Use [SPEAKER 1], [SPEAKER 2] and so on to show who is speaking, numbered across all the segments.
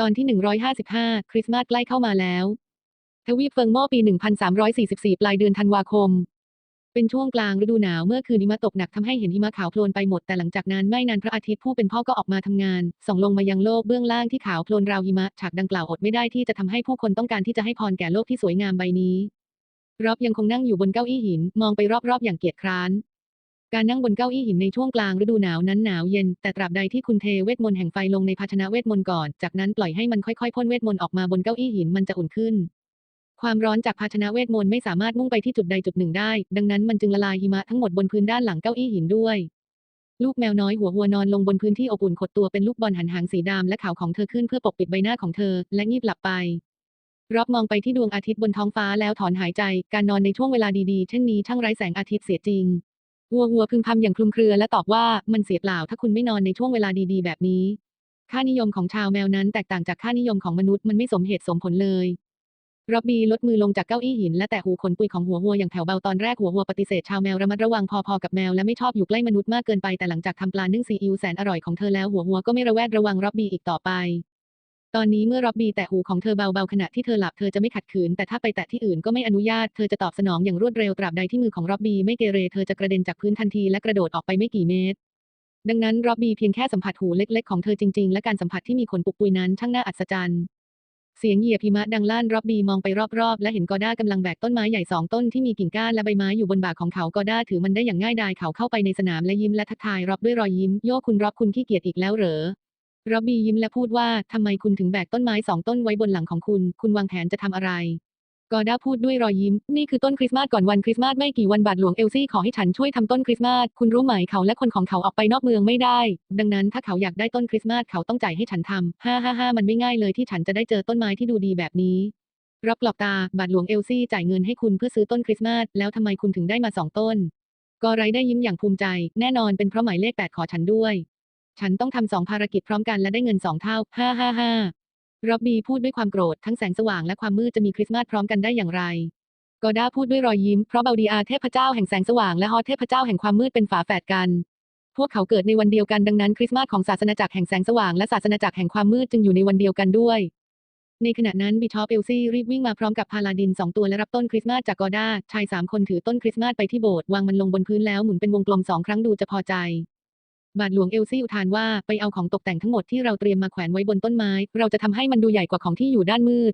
[SPEAKER 1] ตอนที่ 155 คริสต์มาสใกล้เข้ามาแล้ว ทวีปเฟิงม่ปี 1344 ปลายเดือนธันวาคม เป็นช่วงกลางฤดูหนาวเมื่อคืนหิมะตกหนักทำให้เห็นหิมะขาวโพลนไปหมด แต่หลังจากนั้นไม่นานพระอาทิตย์ผู้เป็นพ่อก็ออกมาทำงาน ส่องลงมายังโลกเบื้องล่างที่ขาวโพลนราวหิมะ ฉากดังกล่าวอดไม่ได้ที่จะทำให้ผู้คนต้องการที่จะให้พรแก่โลกที่สวยงามใบนี้ร็อบยังคงนั่งอยู่บนเก้าอี้หิน มองไปรอบๆอย่างเกียจคร้าน การนั่งบนเก้าอี้หินในช่วงกลางฤดูหนาวนั้นหนาวเย็น แต่ตราบใดที่คุณเทเวทมนต์แห่งไฟลงในภาชนะเวทมนต์ก่อน จากนั้นปล่อยให้มันค่อยๆพ่นเวทมนต์ออกมาบนเก้าอี้หินมันจะอุ่นขึ้น ความร้อนจากภาชนะเวทมนต์ไม่สามารถมุ่งไปที่จุดใดจุดหนึ่งได้ ดังนั้นมันจึงละลายหิมะทั้งหมดบนพื้นด้านหลังเก้าอี้หินด้วย ลูกแมวน้อยหัววัวนอนลงบนพื้นที่อบอุ่นขดตัวเป็นลูกบอลหันหางสีดำและขาวของเธอขึ้นเพื่อปกปิดใบหน้าของเธอ และงีบหลับไปรอบมองไปที่ดวงอาทิตย์บนท้องฟ้าแล้วถอนหายใจ การนอนในช่วงเวลาดีๆ เช่นนี้ช่างไร้แสงอาทิตย์เสียจริง วัววัวพึมพำอย่างคลุมเครือและตอบว่ามันเสียเปล่าถ้าคุณไม่นอนในช่วงเวลาดีๆ แบบนี้ ค่านิยมของชาวแมวนั้นแตกต่างจากค่านิยมของมนุษย์มันไม่สมเหตุสมผลเลยร็อบบี้ลดมือลงจากเก้าอี้หินและแตะหูขนปุยของหัววัวอย่างแผ่วเบาตอนแรกหัววัวปฏิเสธชาวแมวระมัดระวังพอๆกับแมวและไม่ชอบอยู่ใกล้มนุษย์มากเกินไปแต่หลังจากทำปลานึ่งซีอิ๊วแสนอร่อยของเธอแล้วหัววัวก็ไม่ระแวดระวังร็อบบี้อีกต่อไป ตอนนี้เมื่อร็อบบี้แตะหูของเธอเบาๆขณะที่เธอหลับเธอจะไม่ขัดขืน แต่ถ้าไปแตะที่อื่นก็ไม่อนุญาต เธอจะตอบสนองอย่างรวดเร็วตราบใดที่มือของร็อบบี้ไม่เกเรเธอจะกระเด็นจากพื้นทันทีและกระโดดออกไปไม่กี่เมตร ดังนั้นร็อบบี้เพียงแค่สัมผัสหูเล็กๆของเธอจริงๆ และการสัมผัสที่มีขนปุกปุยนั้นช่างน่าอัศจรรย์เสียงเหยียบหิมะดังลั่นร็อบบี้มองไปรอบๆ และเห็นกอด้ากำลังแบกต้นไม้ใหญ่สองต้นที่มีกิ่งก้านและใบไม้อยู่บนบ่าของเขากอด้าถือมันได้อย่างง่ายดายเขาเข้าไปในสนามและยิ้มและทักทายร็อบด้วยรอยยิ้มโยคุณร็อบคุณขี้เกียจอีกแล้วเหรอ ร็อบบี้ยิ้มและพูดว่าทำไมคุณถึงแบกต้นไม้สองต้นไว้บนหลังของคุณ คุณวางแผนจะทำอะไร กอด้าพูดด้วยรอยยิ้ม นี่คือต้นคริสต์มาสก่อนวันคริสต์มาสไม่กี่วันบาทหลวงเอลซี่ขอให้ฉันช่วยทำต้นคริสต์มาส คุณรู้ไหมเขาและคนของเขาออกไปนอกเมืองไม่ได้ ดังนั้นถ้าเขาอยากได้ต้นคริสต์มาสเขาต้องจ่ายให้ฉันทำฮ่าฮ่าฮ่ามันไม่ง่ายเลยที่ฉันจะได้เจอต้นไม้ที่ดูดีแบบนี้รับกลับตา บาทหลวงเอลซี่จ่ายเงินให้คุณเพื่อซื้อต้นคริสต์มาส แล้วทำไมคุณถึงได้มาสองต้น กอไรได้ยิ้มอย่างภูมิใจ แน่นอนเป็นเพราะหมายเลขแปดขอฉันด้วย ฉันต้องทำสองภารกิจพร้อมกันและได้เงินสองเท่า ฮ่าฮ่าฮ่าร็อบบี้พูดด้วยความโกรธทั้งแสงสว่างและความมืดจะมีคริสต์มาสพร้อมกันได้อย่างไร กอด้าพูดด้วยรอยยิ้มเพราะเบลดีอาเทพเจ้าแห่งแสงสว่างและฮอเทพเจ้าแห่งความมืดเป็นฝาแฝดกัน พวกเขาเกิดในวันเดียวกันดังนั้นคริสต์มาสของศาสนาจักรแห่งแสงสว่างและศาสนาจักรแห่งความมืดจึงอยู่ในวันเดียวกันด้วย ในขณะนั้นบิชอปเอลซี่รีบวิ่งมาพร้อมกับพาลาดินสองตัวและรับต้นคริสต์มาสจากกอด้าชายสามคนถือต้นคริสต์มาสไปที่โบสถ์วางมันลงบนพื้นแล้วหมุนเป็นวงกลมสองครั้งดูจะพอใจ บาทหลวงเอลซี่อุทานว่าไปเอาของตกแต่งทั้งหมดที่เราเตรียมมาแขวนไว้บนต้นไม้ เราจะทำให้มันดูใหญ่กว่าของที่อยู่ด้านมืด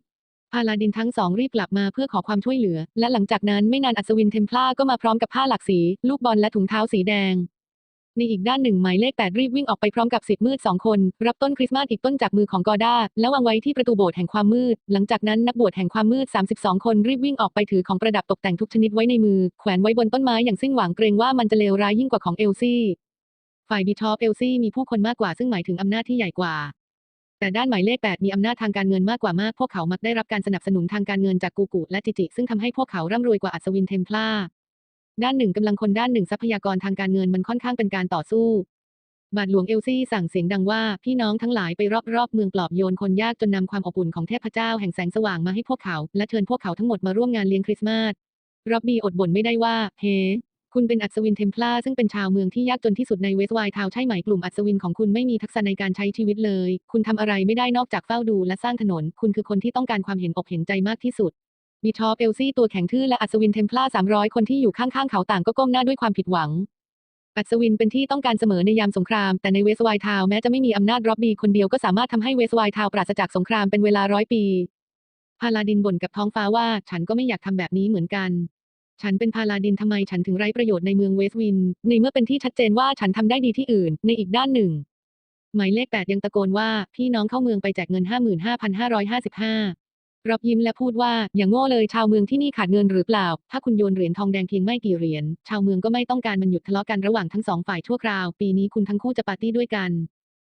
[SPEAKER 1] พาลาดินทั้งสองรีบกลับมาเพื่อขอความช่วยเหลือ และหลังจากนั้นไม่นานอัศวินเทมพลาก็มาพร้อมกับผ้าหลากสี ลูกบอลและถุงเท้าสีแดงในอีกด้านหนึ่งหมายเลขแปดรีบวิ่งออกไปพร้อมกับสิทธิ์มืดสองคน รับต้นคริสต์มาสอีกต้นจากมือของกอด้าแล้ววางไว้ที่ประตูโบสถ์แห่งความมืด หลังจากนั้นนักบวชแห่งความมืด 32 คนรีบวิ่งออกไปถือของประดับตกแต่งทุกชนิดไว้ในมือ แขวนไว้บนต้นไม้อย่างสิ้นหวังเกรงว่ามันจะเลวร้ายยิ่งกว่าของเอลซี่ ฝ่ายบิชอปเอลซี่มีผู้คนมากกว่าซึ่งหมายถึงอำนาจที่ใหญ่กว่า แต่ด้านหมายเลข 8 มีอำนาจทางการเงินมากกว่ามาก พวกเขามักได้รับการสนับสนุนทางการเงินจากกูกุและจิจิ ซึ่งทำให้พวกเขาร่ำรวยกว่าอัศวินเทมพลาด้านหนึ่งกำลังคนด้านหนึ่งทรัพยากรทางการเงินมันค่อนข้างเป็นการต่อสู้ บาทหลวงเอลซี่สั่งเสียงดังว่าพี่น้องทั้งหลายไปรอบๆเมืองปลอบโยนคนยากจนนำความอบอุ่นของเทพเจ้าแห่งแสงสว่างมาให้พวกเขา และเชิญพวกเขาทั้งหมดมาร่วมงานเลี้ยงคริสต์มาสร็อบบี้อดบ่นไม่ได้ว่า เฮ้ คุณเป็นอัศวินเทมพลาซึ่งเป็นชาวเมืองที่ยากจนที่สุดในเวสต์ไวท์ทาวใช่ไหมกลุ่มอัศวินของคุณไม่มีทักษะในการใช้ชีวิตเลย คุณทำอะไรไม่ได้นอกจากเฝ้าดูและสร้างถนน คุณคือคนที่ต้องการความเห็นอกเห็นใจมากที่สุดบีทอปเอลซี่ตัวแข็งทื่อและอัศวินเทมพลา300คนที่อยู่ข้างๆเขาต่างก็ก้มหน้าด้วยความผิดหวัง อัศวินเป็นที่ต้องการเสมอในยามสงคราม แต่ในเวสต์ไวท์ทาวแม้จะไม่มีอำนาจร็อบบี้คนเดียวก็สามารถทำให้เวสต์ไวท์ทาวปราศจากสงครามเป็นเวลาร้อยปีพาลาดินบ่นกับท้องฟ้าว่า ฉันก็ไม่อยากทำแบบนี้เหมือนกัน ฉันเป็นพาลาดินทำไมฉันถึงไร้ประโยชน์ในเมืองเวสต์วิน ในเมื่อเป็นที่ชัดเจนว่าฉันทำได้ดีที่อื่น ในอีกด้านหนึ่ง หมายเลขแปดยังตะโกนว่า พี่น้องเข้าเมืองไปแจกเงิน 55,555รับยิ้มและพูดว่าอย่างโง่เลยชาวเมืองที่นี่ขาดเงินหรือเปล่า ถ้าคุณโยนเหรียญทองแดงเพียงไม่กี่เหรียญชาวเมืองก็ไม่ต้องการมันหยุดทะเลาะกันระหว่างทั้งสองฝ่ายชั่วคราว ปีนี้คุณทั้งคู่จะปาร์ตี้ด้วยกัน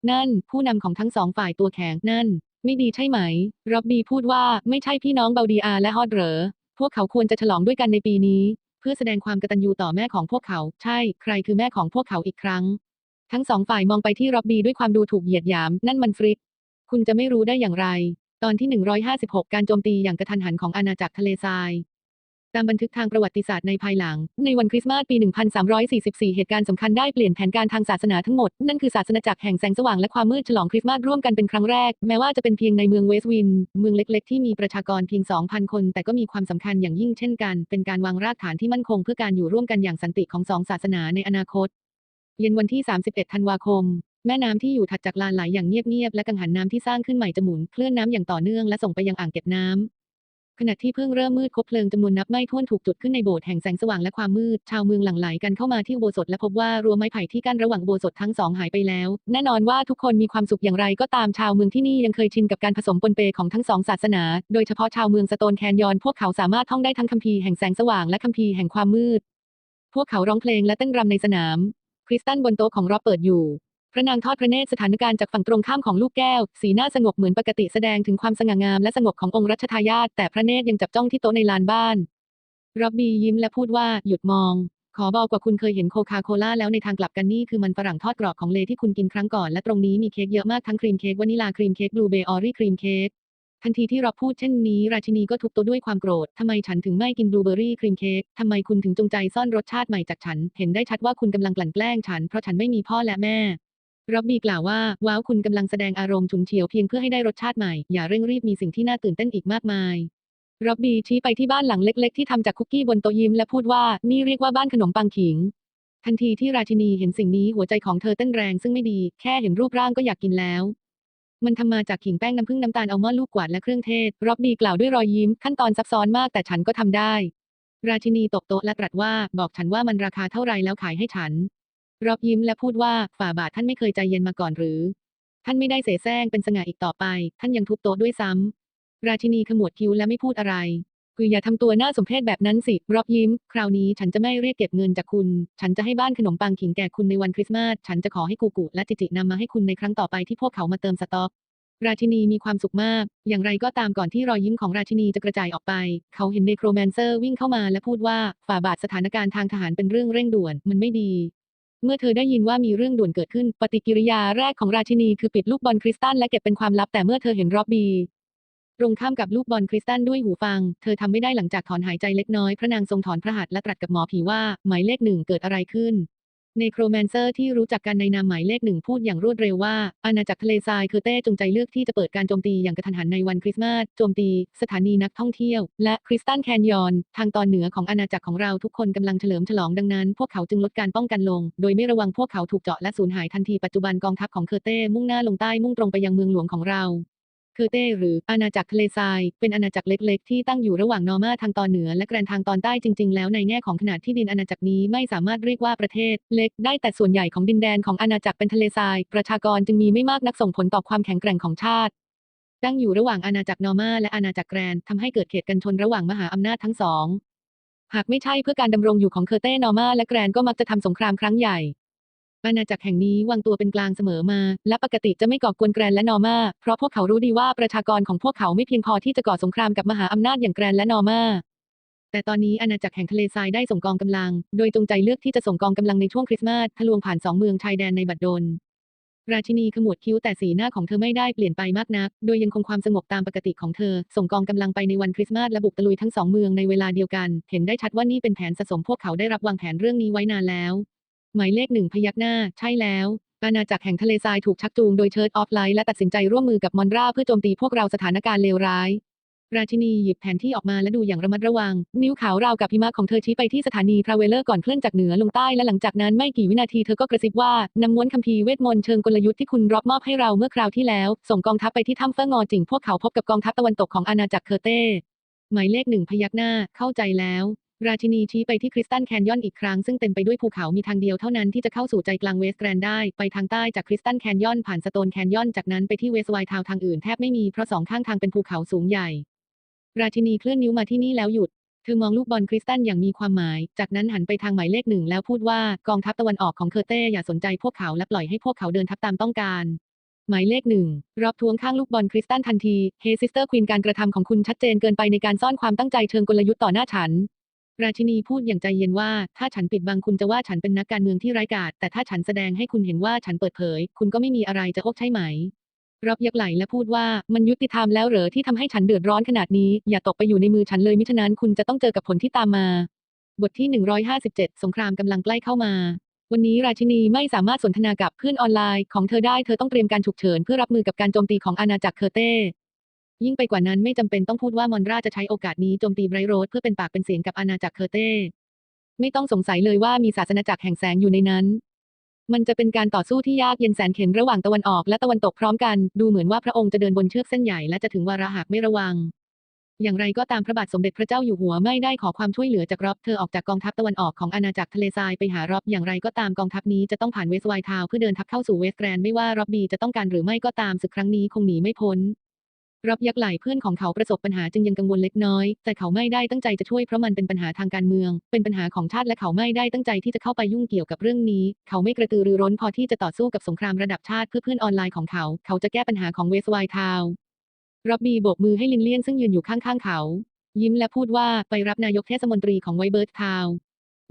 [SPEAKER 1] นั่น ผู้นำของทั้งสองฝ่ายตัวแข็งนั่น ไม่ดีใช่ไหมร็อบบี้พูดว่าไม่ใช่พี่น้องเบาดีอาและฮอดเหรอ พวกเขาควรจะฉลองด้วยกันในปีนี้ เพื่อแสดงความกตัญญูต่อแม่ของพวกเขา ใช่ ใครคือแม่ของพวกเขาอีกครั้ง ทั้งสองฝ่ายมองไปที่ร็อบบี้ด้วยความดูถูกเหยียดหยาม นั่นมันฟริกคุณจะไม่รู้ได้อย่างไร ตอนที่ 156 การโจมตีอย่างกระทันหันของอาณาจักรทะเลทราย ตามบันทึกทางประวัติศาสตร์ในภายหลัง ในวันคริสต์มาสปี 1344 เหตุการณ์สำคัญได้เปลี่ยนแผนการทางศาสนาทั้งหมด นั่นคือศาสนาจักรแห่งแสงสว่างและความมืดฉลองคริสต์มาสร่วมกันเป็นครั้งแรก แม้ว่าจะเป็นเพียงในเมืองเวสต์วิน เมืองเล็กๆ ที่มีประชากรเพียง 2,000 คน แต่ก็มีความสำคัญอย่างยิ่งเช่นกัน เป็นการวางรากฐานที่มั่นคง เพื่อการอยู่ร่วมกันอย่างสันติของสองศาสนาในอนาคต เย็นวันที่ 31 ธันวาคมแม่น้ำที่อยู่ถัดจากลานไหลอย่างเงียบๆ และกังหันน้ำที่สร้างขึ้นใหม่จะหมุนเคลื่อนน้ำอย่างต่อเนื่องและส่งไปยังอ่างเก็บน้ำ ขณะที่เพิ่งเริ่มมืดคบเพลิงจำนวนนับไม่ถ้วนถูกจุดขึ้นในโบสถ์แห่งแสงสว่างและความมืด ชาวเมืองหลั่งไหลกันเข้ามาที่โบสถ์และพบว่ารั้วไม้ไผ่ที่กั้นระหว่างโบสถ์ทั้งสองหายไปแล้ว แน่นอนว่าทุกคนมีความสุขอย่างไรก็ตามชาวเมืองที่นี่ยังเคยชินกับการผสมปนเปของทั้งสองศาสนา โดยเฉพาะชาวเมืองสโตนแคนยอนพวกเขาสามารถท่องได้ทั้งคัมภีร์แห่งแสงสว่างและคัมภีร์แห่งความมืด พวกเขาร้องเพลงและเต้นรำในสนาม คริสตันบนโต๊ะของรอบเปิดอยู่ ระนางทอดพระเนตรสถานการณ์จากฝั่งตรงข้ามของลูกแก้ว สีหน้าสงบเหมือนปกติแสดงถึงความสง่างามและสงบขององค์รัชทายาทแต่พระเนตรยังจับจ้องที่โต๊ะในลานบ้าน ร็อบบี้ยิ้มและพูดว่าหยุดมอง ขอบอกว่าคุณเคยเห็นโคคาโคล่าแล้วในทางกลับกันนี่คือมันฝรั่งทอดกรอบของเลที่คุณกินครั้งก่อนและตรงนี้มีเค้กเยอะมากทั้งครีมเค้กวานิลาครีมเค้กบลูเบอร์รี่ครีมเค้กทันทีที่ร็อบพูดเช่นนี้ ราชินีก็ทุบโต๊ะด้วยความโกรธ ทำไมฉันถึงไม่กินบลูเบอร์รี่ครีมเค้ก ทำไมคุณถึงจงใจซ่อนรสชาติใหม่จากฉัน เห็นได้ชัดว่าคุณกำลังกลั่นแกล้งฉัน เพราะฉันไม่มีพ่อและแม่ ร็อบบี้กล่าวว่า ว้าวคุณกำลังแสดงอารมณ์ฉุนเฉียวเพียงเพื่อให้ได้รสชาติใหม่ อย่าเร่งรีบมีสิ่งที่น่าตื่นเต้นอีกมากมายร็อบบี้ชี้ไปที่บ้านหลังเล็ก ๆ ที่ทำจากคุกกี้บนโต๊ะยิ้มและพูดว่านี่เรียกว่าบ้านขนมปังขิง ทันทีที่ราชินีเห็นสิ่งนี้หัวใจของเธอเต้นแรงซึ่งไม่ดี แค่เห็นรูปร่างก็อยากกินแล้ว มันทำมาจากขิงแป้งน้ำผึ้งน้ำตาลอัลมอนด์ลูกกวาดและเครื่องเทศร็อบบี้กล่าวด้วยรอยยิ้มขั้นตอนซับซ้อนมากแต่ฉันก็ทำได้ ราชินีตบโต๊ะและตรัสว่าบอกฉันว่ามันราคาเท่าไรแล้วขายให้ฉัน ร็อบยิ้มและพูดว่าฝ่าบาทท่านไม่เคยใจเย็นมาก่อนหรือ ท่านไม่ได้เสแสร้งเป็นสง่าอีกต่อไป ท่านยังทุบโต๊ะด้วยซ้ำราชินีขมวดคิ้วและไม่พูดอะไร คืออย่าทำตัวน่าสมเพชแบบนั้นสิร็อบยิ้ม คราวนี้ฉันจะไม่เรียกเก็บเงินจากคุณ ฉันจะให้บ้านขนมปังขิงแก่คุณในวันคริสต์มาส ฉันจะขอให้กูกุและจิจินำมาให้คุณในครั้งต่อไปที่พวกเขามาเติมสต็อกราชินีมีความสุขมาก อย่างไรก็ตามก่อนที่รอยยิ้มของราชินีจะกระจายออกไป เขาเห็นเนโครแมนเซอร์วิ่งเข้ามาและพูดว่า ฝ่าบาทสถานการณ์ทางทหารเป็นเรื่องเร่งด่วน มันไม่ดี เมื่อเธอได้ยินว่ามีเรื่องด่วนเกิดขึ้น ปฏิกิริยาแรกของราชินีคือปิดลูกบอลคริสตัลและเก็บเป็นความลับแต่เมื่อเธอเห็นร็อบบี้ตรงข้ามกับลูกบอลคริสตัลด้วยหูฟัง เธอทำไม่ได้หลังจากถอนหายใจเล็กน้อย พระนางทรงถอนพระหัตถ์และตรัสกับหมอผีว่า หมายเลขหนึ่งเกิดอะไรขึ้น เนโครแมนเซอร์ที่รู้จักกันในนามหมายเลขหนึ่งพูดอย่างรวดเร็วว่า อาณาจักรทะเลทรายเคอร์เต้จงใจเลือกที่จะเปิดการโจมตีอย่างกระทันหันในวันคริสต์มาสโจมตี สถานีนักท่องเที่ยว และคริสตันแคนยอน ทางตอนเหนือของอาณาจักรของเราทุกคนกำลังเฉลิมฉลองดังนั้น พวกเขาจึงลดการป้องกันลง โดยไม่ระวังพวกเขาถูกเจาะและสูญหายทันทีปัจจุบันกองทัพของเคอร์เต้มุ่งหน้าลงใต้มุ่งตรงไปยังเมืองหลวงของเรา คอเต้หรืออาณาจักรทะเลทราย เป็นอาณาจักรเล็ก ๆ ที่ตั้งอยู่ระหว่างนอร์มาทางตอนเหนือ และแกรนทางตอนใต้จริง ๆ แล้วในแง่ของขนาดที่ดินอาณาจักรนี้ไม่สามารถเรียกว่าประเทศเล็กได้แต่ส่วนใหญ่ของดินแดนของอาณาจักรเป็นทะเลทราย ประชากรจึงมีไม่มากนักส่งผลต่อความแข็งแกร่งของชาติตั้งอยู่ระหว่างอาณาจักรนอร์มาและอาณาจักรแกรนทำให้เกิดเขตกันชนระหว่างมหาอำนาจทั้งสอง หากไม่ใช่เพื่อการดำรงอยู่ของเคอร์เต้นอร์มาและแกรนก็มักจะทำสงครามครั้งใหญ่ อาณาจักรแห่งนี้วางตัวเป็นกลางเสมอมา และปกติจะไม่ก่อกวนแกรนและนอร์มา เพราะพวกเขารู้ดีว่าประชากรของพวกเขาไม่เพียงพอที่จะก่อสงครามกับมหาอำนาจอย่างแกรนและนอร์มาแต่ตอนนี้อาณาจักรแห่งทะเลทรายได้ส่งกองกำลัง โดยจงใจเลือกที่จะส่งกองกำลังในช่วงคริสต์มาสทะลวงผ่านสองเมืองชายแดนในบัดดล ราชินีขมวดคิ้วแต่สีหน้าของเธอไม่ได้เปลี่ยนไปมากนัก โดยยังคงความสงบตามปกติของเธอ ส่งกองกำลังไปในวันคริสต์มาสและบุกตะลุยทั้งสองเมืองในเวลาเดียวกัน เห็นได้ชัดว่านี่เป็นแผนสะสมพวกเขาได้รับวางแผนเรื่องนี้ไว้นานแล้ว หมายเลขหนึ่งพยักหน้า ใช่แล้วอาณาจักรแห่งทะเลทรายถูกชักจูงโดยเชิร์ตออฟไลท์และตัดสินใจร่วมมือกับมอนราเพื่อโจมตีพวกเราสถานการณ์เลวร้าย ราชินีหยิบแผนที่ออกมาและดูอย่างระมัดระวัง นิ้วขาวราวกับหิมะของเธอชี้ไปที่สถานีทราเวลเลอร์ก่อนเคลื่อนจากเหนือลงใต้และหลังจากนั้นไม่กี่วินาทีเธอก็กระซิบว่านำม้วนคัมภีร์เวทมนต์เชิงกลยุทธ์ที่คุณร็อบมอบให้เราเมื่อคราวที่แล้ว ส่งกองทัพไปที่ถ้ำเฟิงงอจิงพวกเขาพบกับกองทัพตะวันตกของอาณาจักรเคอร์เต้หมายเลขหนึ่งพยักหน้าเข้าใจแล้ว ราชินีชี้ไปที่คริสตันแคนยอนอีกครั้งซึ่งเต็มไปด้วยภูเขามีทางเดียวเท่านั้นที่จะเข้าสู่ใจกลางเวสแกรนด์ได้ ไปทางใต้จากคริสตันแคนยอนผ่านสโตนแคนยอนจากนั้นไปที่เวสไวท์ทาวทางอื่นแทบไม่มีเพราะสองข้างทางเป็นภูเขาสูงใหญ่ ราชินีเคลื่อนนิ้วมาที่นี่แล้วหยุด เธอมองลูกบอลคริสตันอย่างมีความหมาย จากนั้นหันไปทางหมายเลขหนึ่งแล้วพูดว่ากองทัพตะวันออกของเคอร์เต้อย่าสนใจพวกเขาและปล่อยให้พวกเขาเดินทับตามต้องการหมายเลขหนึ่งรอบทวงข้างลูกบอลคริสตันทันที เฮซิสเตอร์ควีนการกระทำของคุณชัดเจนเกินไปในการซ่อนความตั้งใจเชิงกลยุทธ์ต่อหน้าฉัน ราชินีพูดอย่างใจเย็นว่า ถ้าฉันปิดบังคุณจะว่าฉันเป็นนักการเมืองที่ไร้กาจแต่ถ้าฉันแสดงให้คุณเห็นว่าฉันเปิดเผย คุณก็ไม่มีอะไรจะอกใช่ไหมรับยักไหลและพูดว่ามันยุติธรรมแล้วเหรอที่ทำให้ฉันเดือดร้อนขนาดนี้ อย่าตกไปอยู่ในมือฉันเลยมิฉะนั้นคุณจะต้องเจอกับผลที่ตามมา บทที่ 157 สงครามกำลังใกล้เข้ามา วันนี้ราชินีไม่สามารถสนทนากับเพื่อนออนไลน์ของเธอได้เธอต้องเตรียมการฉุกเฉินเพื่อรับมือกับการโจมตีของอาณาจักรเคอร์เต้ ยิ่งไปกว่านั้นไม่จำเป็นต้องพูดว่ามอนราจะใช้โอกาสนี้โจมตีไบรโรดเพื่อเป็นปากเป็นเสียงกับอาณาจักรเคอร์เต้ ไม่ต้องสงสัยเลยว่ามีศาสนาจักรแห่งแสงอยู่ในนั้น มันจะเป็นการต่อสู้ที่ยากเย็นแสนเข็ญระหว่างตะวันออกและตะวันตกพร้อมกัน ดูเหมือนว่าพระองค์จะเดินบนเชือกเส้นใหญ่และจะถึงวาระหากไม่ระวัง อย่างไรก็ตามพระบาทสมเด็จพระเจ้าอยู่หัวไม่ได้ขอความช่วยเหลือจากรอบเธอออกจากกองทัพตะวันออกของอาณาจักรทะเลทรายไปหารอบอย่างไรก็ตามกองทัพนี้จะต้องผ่านเวสต์ไวท์ทาวเพื่อเดินทัพเข้าสู่เวสต์แกรนด์ไม่ว่ารอบบีจะต้องการหรือไม่ก็ตามศึกครั้งนี้คงหนีไม่พ้น รับยักไหลเพื่อนของเขาประสบปัญหาจึงยังกังวลเล็กน้อย แต่เขาไม่ได้ตั้งใจจะช่วยเพราะมันเป็นปัญหาทางการเมือง เป็นปัญหาของชาติและเขาไม่ได้ตั้งใจที่จะเข้าไปยุ่งเกี่ยวกับเรื่องนี้ เขาไม่กระตือรือร้นพอที่จะต่อสู้กับสงครามระดับชาติเพื่อเพื่อนออนไลน์ของเขา เขาจะแก้ปัญหาของเวสไวทาวรับบีโบกมือให้ลินเลียนซึ่งยืนอยู่ข้างๆเขา ยิ้มและพูดว่าไปรับนายกเทศมนตรีของไวเบิร์ตทาว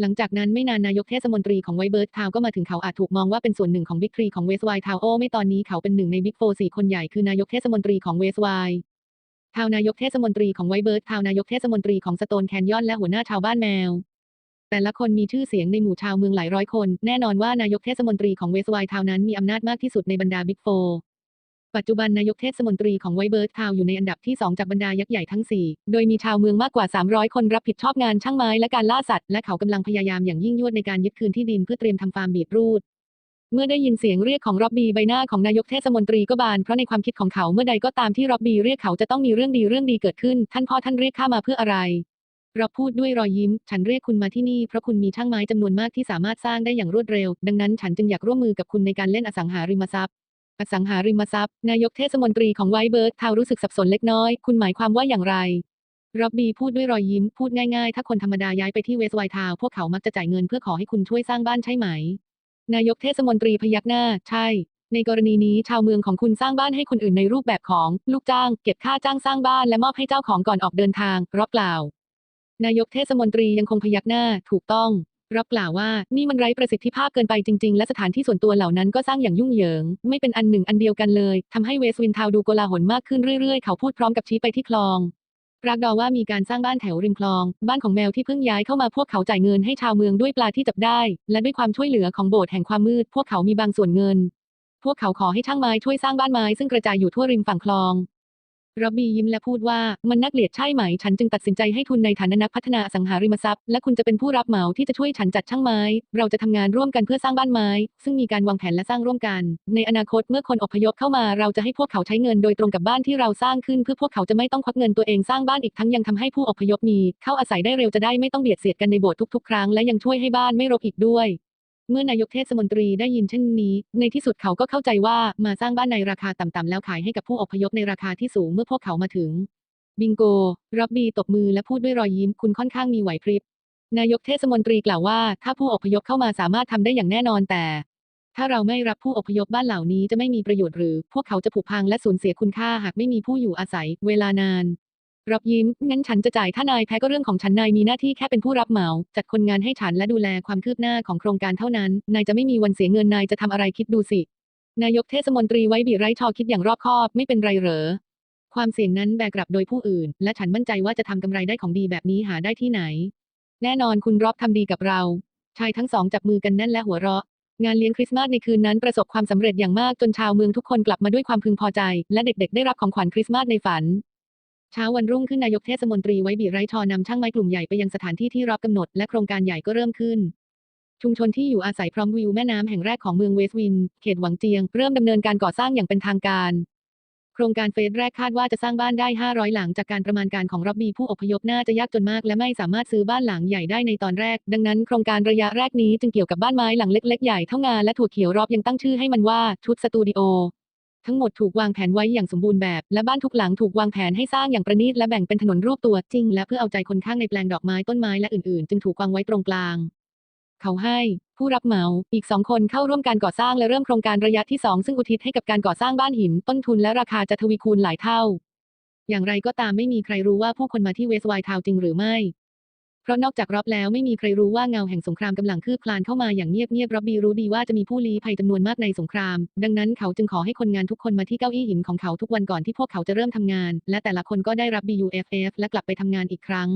[SPEAKER 1] หลังจากนั้นไม่นานนายกเทศมนตรีของไวเบิร์ตทาวก็มาถึงเขาอาจถูกมองว่าเป็นส่วนหนึ่งของบิ๊กทรีของเวสไวทาวโอ้ไม่ตอนนี้เขาเป็นหนึ่งในบิ๊กโฟสี่คนใหญ่คือนายกเทศมนตรีของเวสไวทาวนายกเทศมนตรีของไวเบิร์ตทาวนายกเทศมนตรีของสโตนแคนยอนและหัวหน้าชาวบ้านแมว แต่ละคนมีชื่อเสียงในหมู่ชาวเมืองหลายร้อยคน แน่นอนว่านายกเทศมนตรีของเวสไวทาวน์นั้นมีอำนาจมากที่สุดในบรรดาบิ๊กโฟ ปัจจุบันนายกเทศมนตรีของไวเบิร์ตทาวอยู่ในอันดับที่ 2 จากบรรดายักษ์ใหญ่ทั้ง 4 โดยมีชาวเมืองมากกว่า 300 คนรับผิดชอบงานช่างไม้และการล่าสัตว์ และเขากำลังพยายามอย่างยิ่งยวดในการยึดคืนที่ดินเพื่อเตรียมทำฟาร์มบีทรูทเมื่อได้ยินเสียงเรียกของร็อบบี้ใบหน้าของนายกเทศมนตรีก็บานเพราะในความคิดของเขาเมื่อใดก็ตามที่ร็อบบี้เรียกเขาจะต้องมีเรื่องดีเรื่องดีเกิดขึ้น ท่านพ่อท่านเรียกข้ามาเพื่ออะไรร็อบพูดด้วยรอยยิ้ม ฉันเรียกคุณมาที่นี่เพราะคุณมีช่างไม้จำนวนมากที่สามารถสร้างได้อย่างรวดเร็ว ดังนั้นฉันจึงอยากร่วมมือกับคุณในการเล่นอสังหาริมทรัพย์ อสังหาริมทรัพย์ นายกเทศมนตรีของไวเบิร์ดทาวรู้สึกสับสนเล็กน้อย คุณหมายความว่าอย่างไรร็อบบี้พูดด้วยรอยยิ้ม พูดง่ายๆ ถ้าคนธรรมดาย้ายไปที่เวสต์ไวท์ทาวพวกเขามักจะจ่ายเงินเพื่อขอให้คุณช่วยสร้างบ้านใช่ไหม นายกเทศมนตรีพยักหน้า ใช่ ในกรณีนี้ชาวเมืองของคุณสร้างบ้านให้คนอื่นในรูปแบบของลูกจ้าง เก็บค่าจ้างสร้างบ้านและมอบให้เจ้าของก่อนออกเดินทางร็อบกล่าว นายกเทศมนตรียังคงพยักหน้า ถูกต้อง รับกล่าวว่านี่มันไร้ประสิทธิภาพเกินไปจริง ๆ และสถานที่ส่วนตัวเหล่านั้นก็สร้างอย่างยุ่งเหยิง ไม่เป็นอันหนึ่งอันเดียวกันเลยทำให้เวสวินทาวดูโกลาหลมากขึ้นเรื่อยๆ เขาพูดพร้อมกับชี้ไปที่คลองปรากฏว่ามีการสร้างบ้านแถวริมคลอง บ้านของแมวที่เพิ่งย้ายเข้ามาพวกเขาจ่ายเงินให้ชาวเมืองด้วยปลาที่จับได้ และด้วยความช่วยเหลือของโบสถ์แห่งความมืด พวกเขามีบางส่วนเงิน พวกเขาขอให้ช่างไม้ช่วยสร้างบ้านไม้ซึ่งกระจายอยู่ทั่วริมฝั่งคลอง ร็อบบี้ยิ้มและพูดว่ามันน่าเกลียดใช่ไหม ฉันจึงตัดสินใจให้ทุนในฐานะนักพัฒนาอสังหาริมทรัพย์ และคุณจะเป็นผู้รับเหมาที่จะช่วยฉันจัดช่างไม้ เราจะทำงานร่วมกันเพื่อสร้างบ้านไม้ ซึ่งมีการวางแผนและสร้างร่วมกัน ในอนาคตเมื่อคนอพยพเข้ามา เราจะให้พวกเขาใช้เงินโดยตรงกับบ้านที่เราสร้างขึ้น เพื่อพวกเขาจะไม่ต้องควักเงินตัวเองสร้างบ้านอีกทั้งยังทำให้ผู้อพยพมี เข้าอาศัยได้เร็วจะได้ไม่ต้องเบียดเสียดกันในโบสถ์ทุกๆ ครั้งและยังช่วยให้บ้านไม่รกอีกด้วย เมื่อนายกเทศมนตรีได้ยินเช่นนี้ ในที่สุดเขาก็เข้าใจว่ามาสร้างบ้านในราคาต่ำๆแล้วขายให้กับผู้อพยพในราคาที่สูงเมื่อพวกเขามาถึง บิงโกรับบีตบมือและพูดด้วยรอยยิ้มคุณค่อนข้างมีไหวพริบ นายกเทศมนตรีกล่าวว่า ถ้าผู้อพยพเข้ามาสามารถทำได้อย่างแน่นอนแต่ ถ้าเราไม่รับผู้อพยพบ้านเหล่านี้จะไม่มีประโยชน์หรือ พวกเขาจะผุพังและสูญเสียคุณค่าหากไม่มีผู้อยู่อาศัย เวลานาน รับยิ้ม งั้นฉันจะจ่ายถ้านายแพ้ก็เรื่องของฉันนายมีหน้าที่แค่เป็นผู้รับเหมา จัดคนงานให้ฉันและดูแลความคืบหน้าของโครงการเท่านั้น นายจะไม่มีวันเสียเงินนายจะทำอะไรคิดดูสิ นายกเทศมนตรีไว้บีไรชอคิดอย่างรอบคอบ ไม่เป็นไรเหรอ ความเสี่ยงนั้นแบกรับโดยผู้อื่น และฉันมั่นใจว่าจะทำกำไรได้ของดีแบบนี้หาได้ที่ไหน แน่นอนคุณรอบทำดีกับเรา ชายทั้งสองจับมือกันแน่นและหัวเราะงานเลี้ยงคริสต์มาสในคืนนั้นประสบความสำเร็จอย่างมากจนชาวเมืองทุกคนกลับมาด้วยความพึงพอใจ และเด็กๆ ได้รับของขวัญคริสต์มาสในฝัน เช้าวันรุ่งขึ้นนายกเทศมนตรีไว้บีไรชอนำช่างไม้กลุ่มใหญ่ไปยังสถานที่ที่รับกำหนดและโครงการใหญ่ก็เริ่มขึ้น ชุมชนที่อยู่อาศัยพร้อมวิวแม่น้ำแห่งแรกของเมืองเวสต์วิน เขตหวังเจียง เริ่มดำเนินการก่อสร้างอย่างเป็นทางการ โครงการเฟสแรกคาดว่าจะสร้างบ้านได้ 500 หลังจากการประมาณการของร็อบบีผู้อพยพน่าจะยากจนมาก และไม่สามารถซื้อบ้านหลังใหญ่ได้ในตอนแรก ดังนั้นโครงการระยะแรกนี้จึงเกี่ยวกับบ้านไม้หลังเล็ก ๆ ใหญ่เท่างานและถั่วเขียวรอบยังตั้งชื่อให้มันว่าชุดสตูดิโอ ทั้งหมดถูกวางแผนไว้อย่างสมบูรณ์แบบ และบ้านทุกหลังถูกวางแผนให้สร้างอย่างประณีตและแบ่งเป็นถนนรูปตัวจริง และเพื่อเอาใจคนข้างในแปลงดอกไม้ต้นไม้และอื่นๆ จึงถูกวางไว้ตรงกลาง เขาให้ผู้รับเหมาอีกสองคนเข้าร่วมการก่อสร้างและเริ่มโครงการระยะที่สองซึ่งอุทิศให้กับการก่อสร้างบ้านหิน ต้นทุนและราคาจะทวีคูณหลายเท่า อย่างไรก็ตามไม่มีใครรู้ว่าผู้คนมาที่เวสต์ไวท์ทาวจริงหรือไม่ เพราะนอกจากร็อบแล้วไม่มีใครรู้ว่าเงาแห่งสงครามกำลังคืบคลานเข้ามาอย่างเงียบๆร็อบบี้รู้ดีว่าจะมีผู้ลี้ภัยจำนวนมากในสงคราม ดังนั้นเขาจึงขอให้คนงานทุกคนมาที่เก้าอี้หินของเขาทุกวันก่อนที่พวกเขาจะเริ่มทำงาน และแต่ละคนก็ได้รับ BUFF และกลับไปทำงานอีกครั้ง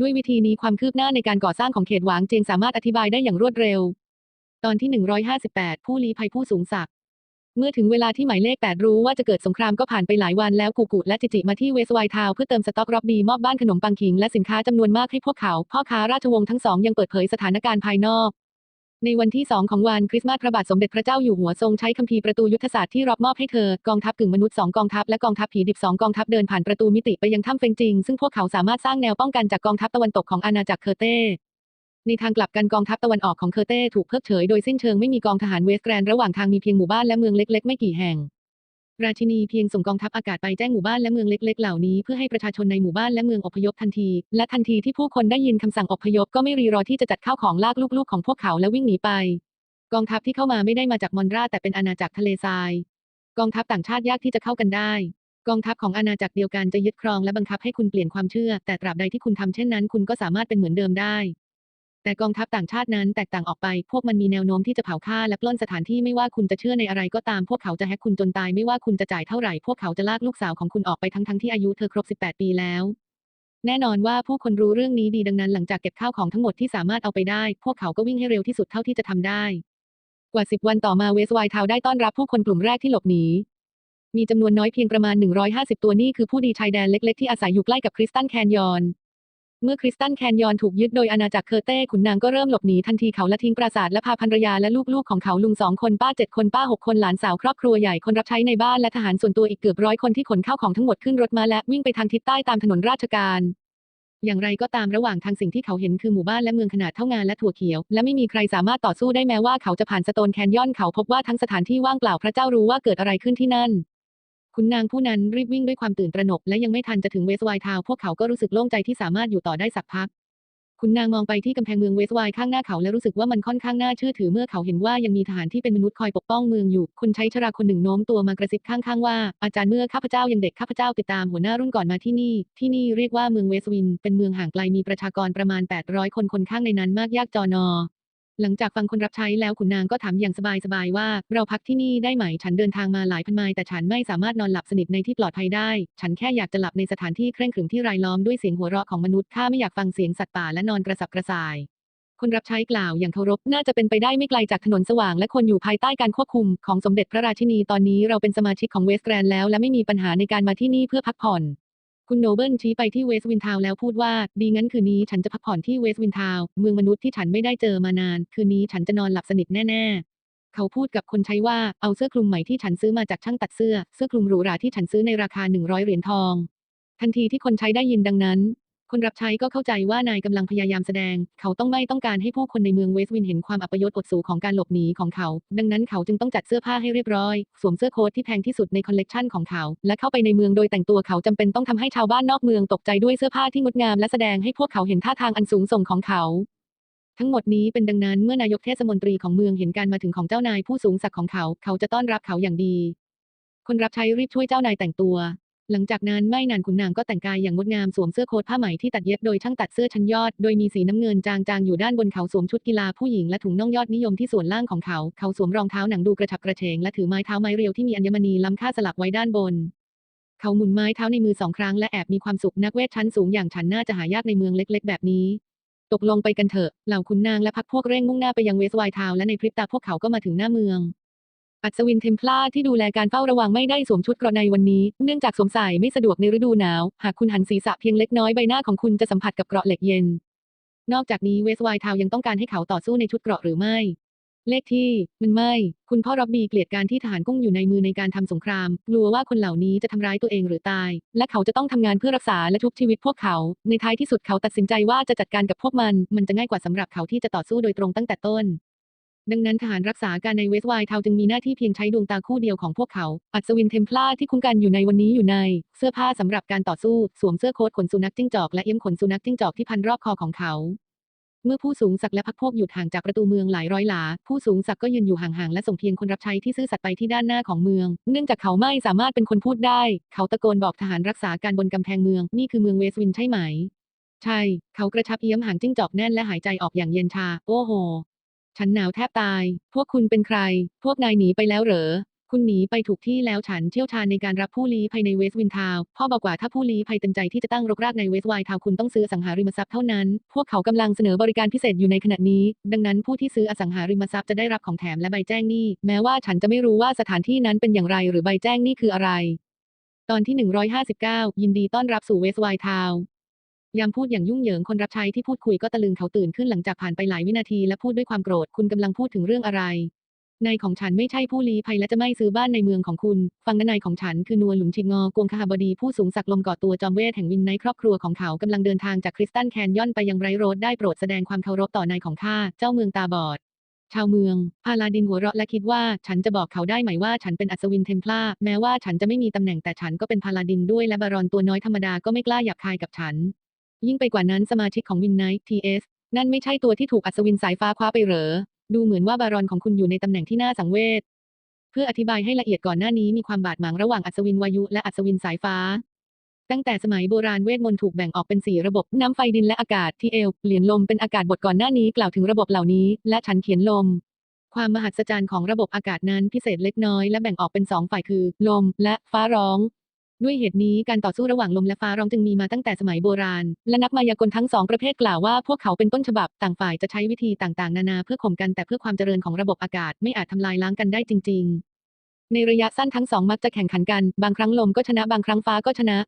[SPEAKER 1] ด้วยวิธีนี้ความคืบหน้าในการก่อสร้างของเขตหวางเจงสามารถอธิบายได้อย่างรวดเร็ว ตอนที่ 158 ผู้ลี้ภัยผู้สูงศักดิ์ เมื่อถึงเวลาที่หมายเลข 8 รู้ว่าจะเกิดสงครามก็ผ่านไปหลายวันแล้วกูกูและจิจิมาที่เวสไวทาวเพื่อเติมสต็อกร็อบบีมอบบ้านขนมปังขิงและสินค้าจำนวนมากให้พวกเขา พ่อค้าราชวงศ์ทั้งสองยังเปิดเผยสถานการณ์ภายนอกในวันที่ 2 ของวันคริสต์มาสพระบาทสมเด็จพระเจ้าอยู่หัวทรงใช้คัมภีร์ประตูยุทธศาสตร์ที่รอบมอบให้เธอกองทัพกึ่งมนุษย์สองกองทัพและกองทัพผีดิบสองกองทัพเดินผ่านประตูมิติไปยังถ้ำเฟงจิง ซึ่งพวกเขาสามารถสร้างแนวป้องกันจากกองทัพตะวันตกของอาณาจักรเคอร์เต้ ในทางกลับกันกองทัพตะวันออกของเคอร์เต้ถูกเพิกเฉยโดยสิ้นเชิงไม่มีกองทหารเวสแกรนด์ระหว่างทางมีเพียงหมู่บ้านและเมืองเล็กๆ ไม่กี่แห่ง ราชินีเพียงส่งกองทัพอากาศไปแจ้งหมู่บ้านและเมืองเล็ก ๆ เหล่านี้เพื่อให้ประชาชนในหมู่บ้านและเมืองอพยพทันที และทันทีที่ผู้คนได้ยินคำสั่งอพยพก็ไม่รีรอที่จะจัดข้าวของลากลูกๆของพวกเขาและวิ่งหนีไป กองทัพที่เข้ามาไม่ได้มาจากมอนราแต่เป็นอาณาจักรทะเลทราย กองทัพต่างชาติยากที่จะเข้ากันได้กองทัพของอาณาจักรเดียวกันจะยึดครองและบังคับให้คุณเปลี่ยนความเชื่อ แต่ตราบใดที่คุณทำเช่นนั้น คุณก็สามารถเป็นเหมือนเดิมได้ แต่กองทัพต่างชาตินั้นแตกต่างออกไป พวกมันมีแนวโน้มที่จะเผาฆ่าและปล้นสถานที่ไม่ว่าคุณจะเชื่อในอะไรก็ตามพวกเขาจะแฮกคุณจนตายไม่ว่าคุณจะจ่ายเท่าไหร่พวกเขาจะลากลูกสาวของคุณออกไปทั้งๆที่อายุเธอครบ 18 ปีแล้ว แน่นอนว่าผู้คนรู้เรื่องนี้ดีดังนั้น หลังจากเก็บข้าวของทั้งหมดที่สามารถเอาไปได้ พวกเขาก็วิ่งให้เร็วที่สุดเท่าที่จะทำได้ กว่า 10 วันต่อมาเวสไวท์ทาวได้ต้อนรับผู้คนกลุ่มแรกที่หลบหนีมีจำนวนน้อยเพียงประมาณ 150 ตัวนี่คือผู้ดีชายแดนเล็ก ๆ ที่อาศัยอยู่ใกล้กับคริสตันแคนยอน เมื่อคริสตันแคนยอนถูกยึดโดยอาณาจักรเคอร์เต้ขุนนางก็เริ่มหลบหนีทันทีเขาละทิ้งปราสาทและพาภรรยาและลูกๆของเขาลุงสองคนป้าเจ็ดคนป้าหกคนหลานสาวครอบครัวใหญ่คนรับใช้ในบ้านและทหารส่วนตัวอีกเกือบร้อยคนที่ขนข้าวของทั้งหมดขึ้นรถมาและวิ่งไปทางทิศใต้ตามถนนราชการ อย่างไรก็ตามระหว่างทางสิ่งที่เขาเห็นคือหมู่บ้านและเมืองขนาดเท่างานและถั่วเขียว และไม่มีใครสามารถต่อสู้ได้แม้ว่าเขาจะผ่านสโตนแคนยอนเขาพบว่าทั้งสถานที่ว่างเปล่าพระเจ้ารู้ว่าเกิดอะไรขึ้นที่นั่น คุณนางผู้นั้นรีบวิ่งด้วยความตื่นตระหนก และยังไม่ทันจะถึงเวสไวทาวพวกเขาก็รู้สึกโล่งใจที่สามารถอยู่ต่อได้สักพัก คุณนางมองไปที่กำแพงเมืองเวสไวข้างหน้าเขาและรู้สึกว่ามันค่อนข้างน่าเชื่อถือเมื่อเขาเห็นว่ายังมีทหารที่เป็นมนุษย์คอยปกป้องเมืองอยู่ คนใช้ชราคนหนึ่งโน้มตัวมากระซิบข้างๆว่าอาจารย์เมื่อข้าพเจ้ายังเด็กข้าพเจ้าติดตามหัวหน้ารุ่นก่อนมาที่นี่ ที่นี่เรียกว่าเมืองเวสวิน เป็นเมืองห่างไกลมีประชากรประมาณ 800 คนคนข้างในนั้นมากยากจอนอ หลังจากฟังคนรับใช้แล้วขุนนางก็ถามอย่างสบายๆว่า เราพักที่นี่ได้ไหมฉันเดินทางมาหลายพันไมล์แต่ฉันไม่สามารถนอนหลับสนิทในที่ปลอดภัยได้ ฉันแค่อยากจะหลับในสถานที่เคร่งขรึมที่รายล้อมด้วยเสียงหัวเราะของมนุษย์ข้าไม่อยากฟังเสียงสัตว์ป่าและนอนกระสับกระส่ายคนรับใช้กล่าวอย่างเคารพน่าจะเป็นไปได้ไม่ไกลจากถนนสว่างและคนอยู่ภายใต้การควบคุมของสมเด็จพระราชินีตอนนี้เราเป็นสมาชิกของเวสแกรนแล้วและไม่มีปัญหาในการมาที่นี่เพื่อพักผ่อน คุณโนเบิลชี้ไปที่เวสต์วินทาวแล้วพูดว่า ดีงั้นคืนนี้ฉันจะพักผ่อนที่เวสต์วินทาวเมืองมนุษย์ที่ฉันไม่ได้เจอมานาน คืนนี้ฉันจะนอนหลับสนิทแน่ๆเขาพูดกับคนใช้ว่า เอาเสื้อคลุมใหม่ที่ฉันซื้อมาจากช่างตัดเสื้อ เสื้อคลุมหรูหราที่ฉันซื้อในราคา 100 เหรียญทอง ทันทีที่คนใช้ได้ยินดังนั้น คนรับใช้ก็เข้าใจว่านายกำลังพยายามแสดง เขาต้องไม่ต้องการให้ผู้คนในเมืองเวสต์วินเห็นความอัปยศอดสูของการหลบหนีของเขา ดังนั้นเขาจึงต้องจัดเสื้อผ้าให้เรียบร้อย สวมเสื้อโค้ทที่แพงที่สุดในคอลเลกชันของเขา และเข้าไปในเมืองโดยแต่งตัวเขาจำเป็นต้องทำให้ชาวบ้านนอกเมืองตกใจด้วยเสื้อผ้าที่งดงามและแสดงให้พวกเขาเห็นท่าทางอันสูงส่งของเขาทั้งหมดนี้เป็นดังนั้นเมื่อนายกเทศมนตรีของเมืองเห็นการมาถึงของเจ้านายผู้สูงศักดิ์ของเขา เขาจะต้อนรับเขาอย่างดี คนรับใช้รีบช่วยเจ้านายแต่งตัว หลังจากนั้นไม่นานขุนนางก็แต่งกายอย่างงดงามสวมเสื้อโค้ทผ้าไหมที่ตัดเย็บโดยช่างตัดเสื้อชั้นยอด โดยมีสีน้ำเงินจางๆอยู่ด้านบนเขาสวมชุดกีฬาผู้หญิงและถุงน่องยอดนิยมที่ส่วนล่างของเขา เขาสวมรองเท้าหนังดูกระฉับกระเฉงและถือไม้เท้าไม้เรียวที่มีอัญมณีล้ำค่าสลักไว้ด้านบน เขาหมุนไม้เท้าในมือสองครั้งและแอบมีความสุขนักเวทชั้นสูงอย่างฉันน่าจะหายากในเมืองเล็ก ๆ แบบนี้ตกลงไปกันเถอะ เหล่าขุนนางและพักพวกเร่งมุ่งหน้าไปยังเวสไวท์ทาวน์และในพริบตาพวกเขาก็มาถึงหน้าเมือง อัศวินเทมพลาที่ดูแลการเฝ้าระวังไม่ได้สวมชุดเกราะในวันนี้ เนื่องจากสวมใส่ไม่สะดวกในฤดูหนาว หากคุณหันศีรษะเพียงเล็กน้อยใบหน้าของคุณจะสัมผัสกับเกราะเหล็กเย็น นอกจากนี้เวสไวท์ทาวยังต้องการให้เขาต่อสู้ในชุดเกราะหรือไม่ เลขที่ มันไม่ คุณพ่อร็อบบี้เกลียดการที่ทหารกุ้งอยู่ในมือในการทำสงคราม กลัวว่าคนเหล่านี้จะทำร้ายตัวเองหรือตาย และเขาจะต้องทำงานเพื่อรักษาและชุบชีวิตพวกเขา ในท้ายที่สุดเขาตัดสินใจว่าจะจัดการกับพวกมัน มันจะง่ายกว่าสำหรับเขาที่จะต่อสู้โดยตรงตั้งแต่ต้น ดังนั้นทหารรักษาการในเวสต์ไวท์เทาจึงมีหน้าที่เพียงใช้ดวงตาคู่เดียวของพวกเขา อัศวินเทมพลาที่คุ้มกันอยู่ในวันนี้อยู่ใน เสื้อผ้าสำหรับการต่อสู้ สวมเสื้อโค้ทขนสุนัขจิ้งจอกและเอี้ยมขนสุนัขจิ้งจอกที่พันรอบคอของเขาเมื่อผู้สูงศักดิ์และพักพวกหยุดห่างจากประตูเมืองหลายร้อยหลา ผู้สูงศักดิ์ก็ยืนอยู่ห่างๆ และส่งเพียงคนรับใช้ที่ซื่อสัตย์ไปที่ด้านหน้าของเมือง เนื่องจากเขาไม่สามารถเป็นคนพูดได้ เขาตะโกนบอกทหารรักษาการบนกำแพงเมือง นี่คือเมืองเวสต์วินใช่ไหม ใช่ เขากระชับเอี้ยมหางจิ้งจอกแน่นและหายใจออกอย่างเย็นชา โอ้โห ฉันหนาวแทบตาย พวกคุณเป็นใคร พวกนายหนีไปแล้วเหรอ คุณหนีไปถูกที่แล้วฉันเชี่ยวชาญในการรับผู้ลี้ภัยในเวสต์วินทาว พ่อบอกว่าถ้าผู้ลี้ภัยเต็มใจที่จะตั้งรกรากในเวสต์ไวท์ทาวคุณต้องซื้อสังหาริมทรัพย์เท่านั้น พวกเขากำลังเสนอบริการพิเศษอยู่ในขณะนี้ ดังนั้นผู้ที่ซื้ออสังหาริมทรัพย์จะได้รับของแถมและใบแจ้งหนี้ แม้ว่าฉันจะไม่รู้ว่าสถานที่นั้นเป็นอย่างไรหรือใบแจ้งหนี้คืออะไร ตอนที่ 159 ยินดีต้อนรับสู่เวสต์ไวท์ทาว ยามพูดอย่างยุ่งเหยิงคนรับใช้ที่พูดคุยก็ตะลึงเขาตื่นขึ้นหลังจากผ่านไปหลายวินาทีและพูดด้วยความโกรธคุณกำลังพูดถึงเรื่องอะไร นายของฉันไม่ใช่ผู้ลี้ภัยและจะไม่ซื้อบ้านในเมืองของคุณ ฟังนะนายของฉันคือนัวหลุนชิงงอกวงคหบดีผู้สูงศักดิ์ลมก่อตัวจอมเวทแห่งวินในครอบครัวของเขากำลังเดินทางจากคริสตันแคนยอนไปยังไรโรดได้โปรดแสดงความเคารพต่อนายของข้าเจ้าเมืองตาบอดชาวเมือง พาลาดินหัวเราะและคิดว่า ฉันจะบอกเขาได้ไหมว่าฉันเป็นอัศวินเทมพลาแม้ว่าฉันจะไม่มีตำแหน่งแต่ฉันก็เป็นพาลาดินด้วยและบารอนตัวน้อยธรรมดาก็ไม่กล้าหยาบคายกับฉัน ยิ่งไปกว่านั้นสมาชิกของวินไนท์ทีเอสนั่นไม่ใช่ตัวที่ถูกอัศวินสายฟ้าคว้าไปเหรอ ดูเหมือนว่าบารอนของคุณอยู่ในตำแหน่งที่น่าสังเวช เพื่ออธิบายให้ละเอียดก่อนหน้านี้มีความบาดหมางระหว่างอัศวินวายุและอัศวินสายฟ้า ตั้งแต่สมัยโบราณเวทมนต์ถูกแบ่งออกเป็นสี่ระบบน้ำไฟดินและอากาศที่เอลเปลี่ยนลมเป็นอากาศบทก่อนหน้านี้กล่าวถึงระบบเหล่านี้ และฉันเขียนลม ความมหัศจรรย์ของระบบอากาศนั้นพิเศษเล็กน้อยและแบ่งออกเป็นสองฝ่ายคือ ลม และฟ้าร้อง ด้วยเหตุนี้การต่อสู้ระหว่างลมและฟ้าร้องจึงมีมาตั้งแต่สมัยโบราณ และนักมายากลทั้งสองประเภทกล่าวว่าพวกเขาเป็นต้นฉบับต่างฝ่ายจะใช้วิธีต่างๆ นานาเพื่อข่มกันแต่เพื่อความเจริญของระบบอากาศไม่อาจทำลายล้างกันได้จริง ๆ ในระยะสั้นทั้งสองมักจะแข่งขันกัน บางครั้งลมก็ชนะบางครั้งฟ้าก็ชนะ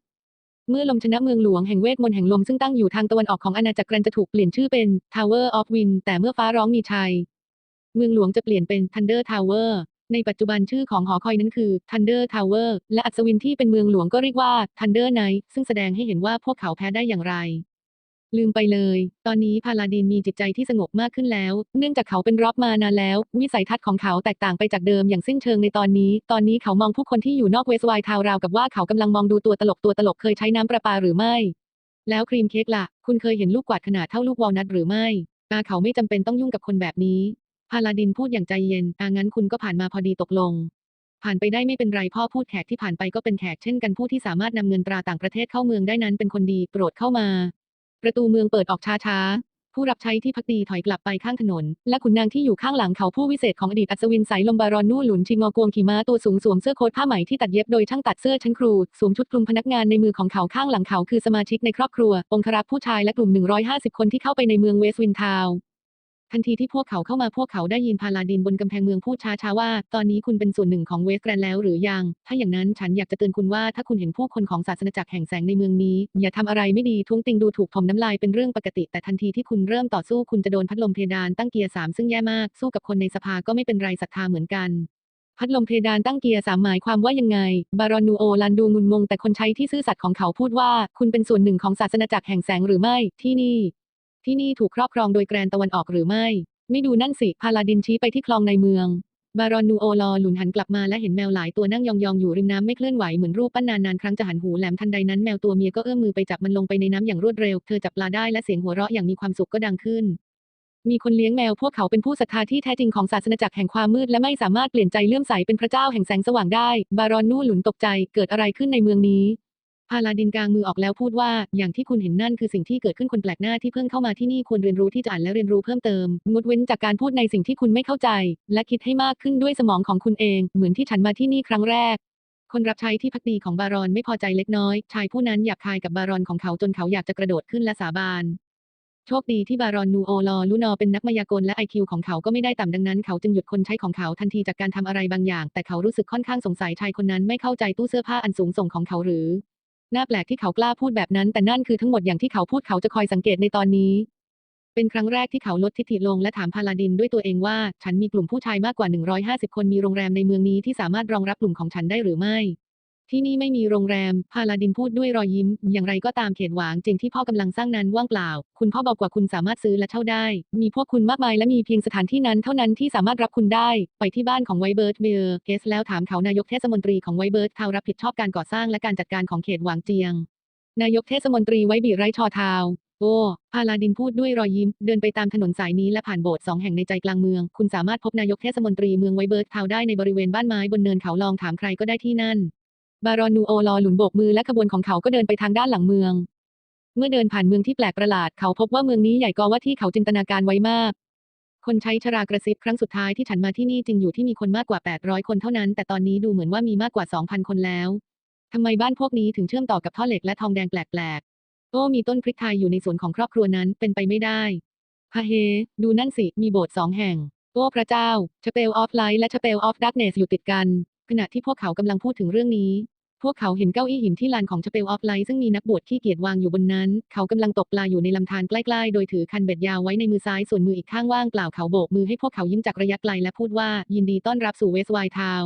[SPEAKER 1] เมื่อลมชนะเมืองหลวงแห่งเวทมนต์แห่งลมซึ่งตั้งอยู่ทางตะวันออกของอาณาจักรแกรนจะถูกเปลี่ยนชื่อเป็น Tower of Wind แต่เมื่อฟ้าร้องมีชัย เมืองหลวงจะเปลี่ยนเป็น Thunder Tower ในปัจจุบันชื่อของหอคอยนั้นคือ Thunder Tower และอัศวินที่เป็นเมืองหลวงก็เรียกว่า Thunder Knight ซึ่งแสดงให้เห็นว่าพวกเขาแพ้ได้อย่างไร ลืมไปเลย ตอนนี้พาลาดินมีจิตใจที่สงบมากขึ้นแล้ว เนื่องจากเขาเป็นรอบมานานแล้ว วิสัยทัศน์ของเขาแตกต่างไปจากเดิมอย่างสิ้นเชิงในตอนนี้ ตอนนี้เขามองผู้คนที่อยู่นอกเวสไวท์ทาวราวกับว่าเขากำลังมองดูตัวตลกตัวตลกเคยใช้น้ำประปาหรือไม่ แล้วครีมเค้กล่ะ คุณเคยเห็นลูกกวาดขนาดเท่าลูกวอลนัทหรือไม่อาเขาไม่จำเป็นต้องยุ่งกับคนแบบนี้ พาลาดินพูดอย่างใจเย็นอางั้นคุณก็ผ่านมาพอดีตกลง ผ่านไปได้ไม่เป็นไรพ่อพูดแขกที่ผ่านไปก็เป็นแขกเช่นกันผู้ที่สามารถนำเงินตราต่างประเทศเข้าเมืองได้นั้นเป็นคนดีโปรดเข้ามา ประตูเมืองเปิดออกช้าๆผู้รับใช้ที่พักดีถอยกลับไปข้างถนน และขุนนางที่อยู่ข้างหลังเขาผู้วิเศษของอดีตอัศวินสายลมบารอนนู่หลุนชิงอกวงขี่ม้าตัวสูงสวมเสื้อโค้ทผ้าไหมที่ตัดเย็บโดยช่างตัดเสื้อชั้นครู สวมชุดคลุมพนักงานในมือของเขาข้างหลังเขาคือสมาชิกในครอบครัว องครักษ์ผู้ชายและกลุ่ม 150 คนที่เข้าไปในเมืองเวสต์วินทาวน์ ทันทีที่พวกเขาเข้ามาพวกเขาได้ยินพาลาดินบนกำแพงเมืองพูดช้าๆว่า ตอนนี้คุณเป็นส่วนหนึ่งของเวสต์แกรนแล้วหรือยัง ถ้าอย่างนั้นฉันอยากจะเตือนคุณว่าถ้าคุณเห็นผู้คนของศาสนาจักรแห่งแสงในเมืองนี้ อย่าทำอะไรไม่ดีทุ้งติงดูถูกถมน้ำลายเป็นเรื่องปกติ แต่ทันทีที่คุณเริ่มต่อสู้คุณจะโดนพัดลมเพดานตั้งเกียร์สามซึ่งแย่มากสู้กับคนในสภาก็ไม่เป็นไรศรัทธาเหมือนกันพัดลมเพดานตั้งเกียร์สามหมายความว่ายังไง บารอนนูโอลันดูงุนงงแต่คนใช้ที่ซื่อสัตย์ของเขาพูดว่า คุณเป็นส่วนหนึ่งของศาสนจักรแห่งแสงหรือไม่ ที่นี่ ที่นี่ถูกครอบครองโดยแกรนตะวันออกหรือไม่ ไม่ดูนั่นสิ พาลาดินชี้ไปที่คลองในเมือง บารอนนูโอลอหลุนหันกลับมาและเห็นแมวหลายตัวนั่งยองๆอยู่ริมน้ำไม่เคลื่อนไหวเหมือนรูปปั้นนานๆครั้งจะหันหูแหลมทันใดนั้นแมวตัวเมียก็เอื้อมมือไปจับมันลงไปในน้ำอย่างรวดเร็ว เธอจับปลาได้และเสียงหัวเราะอย่างมีความสุขก็ดังขึ้น มีคนเลี้ยงแมวพวกเขาเป็นผู้ศรัทธาที่แท้จริงของศาสนาจักรแห่งความมืดและไม่สามารถเปลี่ยนใจเลื่อมใสเป็นพระเจ้าแห่งแสงสว่างได้ บารอนนูหลุนตกใจเกิดอะไรขึ้นในเมืองนี้ พาลาดินกางมือออกแล้วพูดว่า อย่างที่คุณเห็นนั่นคือสิ่งที่เกิดขึ้นคนแปลกหน้าที่เพิ่งเข้ามาที่นี่ควรเรียนรู้ที่จะอ่านและเรียนรู้เพิ่มเติม งดเว้นจากการพูดในสิ่งที่คุณไม่เข้าใจ และคิดให้มากขึ้นด้วยสมองของคุณเอง เหมือนที่ฉันมาที่นี่ครั้งแรก คนรับใช้ที่พักดีของบารอนไม่พอใจเล็กน้อย ชายผู้นั้นหยาบคายกับบารอนของเขาจนเขาอยากจะกระโดดขึ้นและสาบานโชคดีที่บารอนนูโอลอลูนอเป็นนักมายากลและไอคิวของเขาก็ไม่ได้ต่ำดังนั้นเขาจึงหยุดคนใช้ของเขาทันทีจากการทำอะไรบางอย่าง แต่เขารู้สึกค่อนข้างสงสัยชายคนนั้นไม่เข้าใจตู้เสื้อผ้าอันสูงส่งของเขาหรือ น่าแปลกที่เขากล้าพูดแบบนั้น แต่นั่นคือทั้งหมดอย่างที่เขาพูดเขาจะคอยสังเกตในตอนนี้ เป็นครั้งแรกที่เขาลดทิฐิลงและถามพาลาดินด้วยตัวเองว่า ฉันมีกลุ่มผู้ชายมากกว่า 150 คนมีโรงแรมในเมืองนี้ที่สามารถรองรับกลุ่มของฉันได้หรือไม่ ที่นี่ไม่มีโรงแรม พาลาดินพูดด้วยรอยยิ้ม อย่างไรก็ตามเขตหวางจริงที่พ่อกำลังสร้างนั้นว่างเปล่า คุณพ่อบอกว่าคุณสามารถซื้อและเช่าได้ มีพวกคุณมากมายและมีเพียงสถานที่นั้นเท่านั้นที่สามารถรับคุณได้ ไปที่บ้านของไวเบิร์ตเบอร์เกสแล้วถามเขานายกเทศมนตรีของไวเบิร์ตเทารับผิดชอบการก่อสร้างและการจัดการของเขตหวางเจียง นายกเทศมนตรีไว้บีไรชอทาวน์โอ้พาลาดินพูดด้วยรอยยิ้ม เดินไปตามถนนสายนี้และผ่านโบสถ์สองแห่งในใจกลางเมือง คุณสามารถพบนายกเทศมนตรีเมืองไวเบิร์ตทาวได้ในบริเวณบ้านไม้บนเนินเขาลองถามใครก็ได้ที่นั่น บารอนนูโอลอหลุนโบกมือและขบวนของเขาก็เดินไปทางด้านหลังเมือง เมื่อเดินผ่านเมืองที่แปลกประหลาด เขาพบว่าเมืองนี้ใหญ่กว่าที่เขาจินตนาการไว้มาก คนใช้ชรากระซิบครั้งสุดท้ายที่ฉันมาที่นี่จริงอยู่ที่มีคนมากกว่า 800 คนเท่านั้น แต่ตอนนี้ดูเหมือนว่ามีมากกว่า 2,000 คนแล้วทำไมบ้านพวกนี้ถึงเชื่อมต่อกับท่อเหล็กและทองแดงแปลกๆโอ้มีต้นพริกไทยอยู่ในสวนของครอบครัวนั้นเป็นไปไม่ได้ฮะเฮ ดูนั่นสิ มีโบสถ์สองแห่ง โอ้พระเจ้า Chapel of Light และ Chapel of Darkness อยู่ติดกัน ขณะที่พวกเขากำลังพูดถึงเรื่องนี้ พวกเขาเห็นเก้าอี้หินที่ลานของ Chapel of Light ซึ่งมีนักบวชขี้เกียจวางอยู่บนนั้น เขากำลังตกปลาอยู่ในลำธารใกล้ๆ โดยถือคันเบ็ดยาวไว้ในมือซ้ายส่วนมืออีกข้างว่างเปล่าเขาโบกมือให้พวกเขายิ้มจากระยะไกลและพูดว่ายินดีต้อนรับสู่เวสต์ไวทาว